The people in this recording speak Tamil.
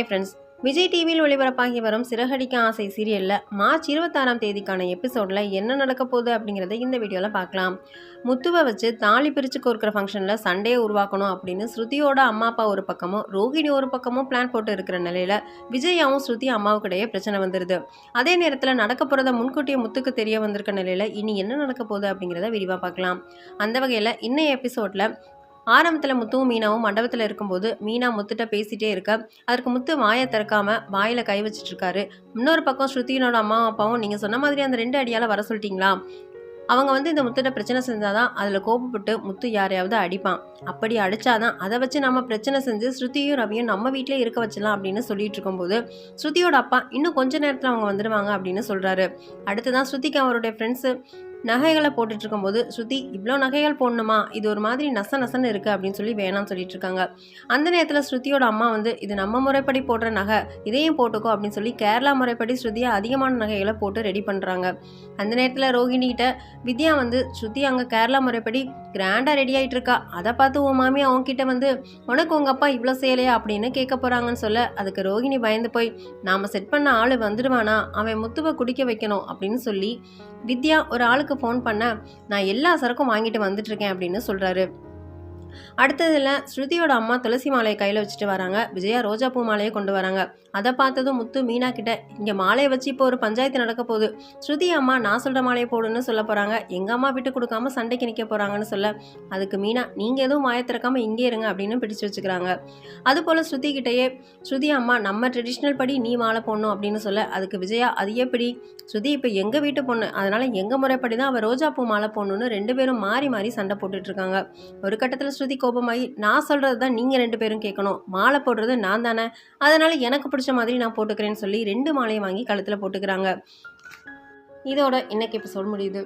ஹாய் ஃப்ரெண்ட்ஸ் விஜய் டிவியில் ஒளிபரப்பாகி வரும் சிறகடிக்க ஆசை சீரியலில் மார்ச் இருபத்தாறாம் தேதிக்கான எபிசோடில் என்ன நடக்க போகுது அப்படிங்கிறத இந்த வீடியோவில் பார்க்கலாம். முத்துவை வச்சு தாலி பிரித்து கோர்க்கிற ஃபங்க்ஷனில் சண்டையை உருவாக்கணும் அப்படின்னு ஸ்ருதியோட அம்மா அப்பா ஒரு பக்கமும் ரோகிணி ஒரு பக்கமும் பிளான் போட்டு இருக்கிற நிலையில் விஜயாவும் ஸ்ருதி அம்மாவுக்கிடையே பிரச்சனை வந்துடுது அதே நேரத்தில் நடக்க போகிறத முன்கூட்டியே முத்துக்கு தெரிய வந்திருக்க நிலையில் இனி என்ன நடக்க போகுது அப்படிங்கிறத விரிவாக பார்க்கலாம். அந்த வகையில் இன்னைய எபிசோடில் ஆரம்பத்தில் முத்துவும் மீனாவும் மண்டபத்தில் இருக்கும்போது மீனா முத்துட்ட பேசிட்டே இருக்க. அதற்கு முத்து வாயை திறக்காம வாயில் கை வச்சுட்டு இருக்காரு. இன்னொரு பக்கம் ஸ்ருதியினோட அம்மா அப்பாவும் நீங்கள் சொன்ன மாதிரி அந்த ரெண்டு அடியால் வர சொல்லிட்டீங்களா? அவங்க வந்து இந்த முத்திட்ட பிரச்சனை செஞ்சாதான் அதில் கோபப்பட்டு முத்து யாரையாவது அடிப்பான். அப்படி அடித்தாதான் அதை வச்சு நம்ம பிரச்சனை செஞ்சு ஸ்ருதியும் ரவியும் நம்ம வீட்டிலே இருக்க வச்சிடலாம் அப்படின்னு சொல்லிட்டு இருக்கும்போது ஸ்ருதியோட அப்பா இன்னும் கொஞ்ச நேரத்தில் அவங்க வந்துடுவாங்க அப்படின்னு சொல்கிறாரு அடுத்து தான் ஸ்ருதிக்கு அவருடைய ஃப்ரெண்ட்ஸு நகைகளை போட்டுட்டு இருக்கும்போது ஸ்ருதி இவ்வளோ நகைகள் போடணுமா? இது ஒரு மாதிரி நச நசன்னு இருக்குது அப்படின்னு சொல்லி வேணாம்னு சொல்லிட்டு இருக்காங்க அந்த நேரத்தில் ஸ்ருதியோட அம்மா வந்து இது நம்ம முறைப்படி போடுற நகை இதையும் போட்டுக்கோ அப்படின்னு சொல்லி கேரளா முறைப்படி ஸ்ருதியை அதிகமான நகைகளை போட்டு ரெடி பண்ணுறாங்க அந்த நேரத்தில் ரோஹிணிகிட்ட வித்யா வந்து ஸ்ருதி அங்கே கேரளா முறைப்படி கிராண்டாக ரெடி ஆகிட்டு இருக்கா அதை பார்த்து உன் மாமி அவங்க கிட்ட வந்து உனக்கு உங்கள் அப்பா இவ்வளோ செய்யலையா அப்படின்னு கேட்க போகிறாங்கன்னு சொல்ல அதுக்கு ரோஹிணி பயந்து போய் நாம் செட் பண்ண ஆள் வந்துடுவானா? அவன் முத்துவை குடிக்க வைக்கணும் அப்படின்னு சொல்லி வித்யா ஒரு ஆளுக்கு ஃபோன் பண்ண நான் எல்லா சரக்கும் வாங்கிட்டு வந்துட்டு இருக்கேன் அப்படின்னு சொல்கிறாரு அடுத்ததில் ஸ்ருதியோட அம்மா துளசி மாலையை கையில் வச்சுட்டு வராங்க. விஜயா ரோஜா பூ மாலையை கொண்டு வராங்க. அதை பார்த்ததும் முத்து மீனா கிட்ட இங்கே மாலையை வச்சு இப்போ ஒரு பஞ்சாயத்து நடக்க போகுது. ஸ்ருதி அம்மா நான் சொல்கிற மாலையை போடுன்னு சொல்ல போகிறாங்க எங்கள் அம்மா விட்டு கொடுக்காம சண்டைக்கு நிற்க போகிறாங்கன்னு சொல்ல அதுக்கு மீனா நீங்கள் எதுவும் மாய இங்கே இருங்க அப்படின்னு பிடிச்சு வச்சுக்கிறாங்க. அதுபோல் ஸ்ருதி கிட்டேயே ஸ்ருதி அம்மா நம்ம ட்ரெடிஷ்னல் படி நீ மாலை போடணும் அப்படின்னு சொல்ல அதுக்கு விஜயா அது எப்படி? ஸ்ருதி இப்போ எங்கள் வீட்டு பொண்ணு? அதனால் எங்கள் முறைப்படி தான் அவள் ரோஜா பூ மாலை போடணுன்னு ரெண்டு பேரும் மாறி மாறி சண்டை போட்டுட்டு இருக்காங்க. ஒரு கட்டத்தில் ஸ்ருதி கோபமாகி நான் சொல்கிறது தான் நீங்கள் ரெண்டு பேரும் கேட்கணும். மாலை போடுறது நான் தானே. அதனால் எனக்கு பிடிச்ச மாதிரி நான் போட்டுக்கிறேன்னு சொல்லி ரெண்டு மாலையை வாங்கி கழுத்தில் போட்டுக்கிறாங்க. இதோட இன்னைக்கு எபிசோட் முடியுது.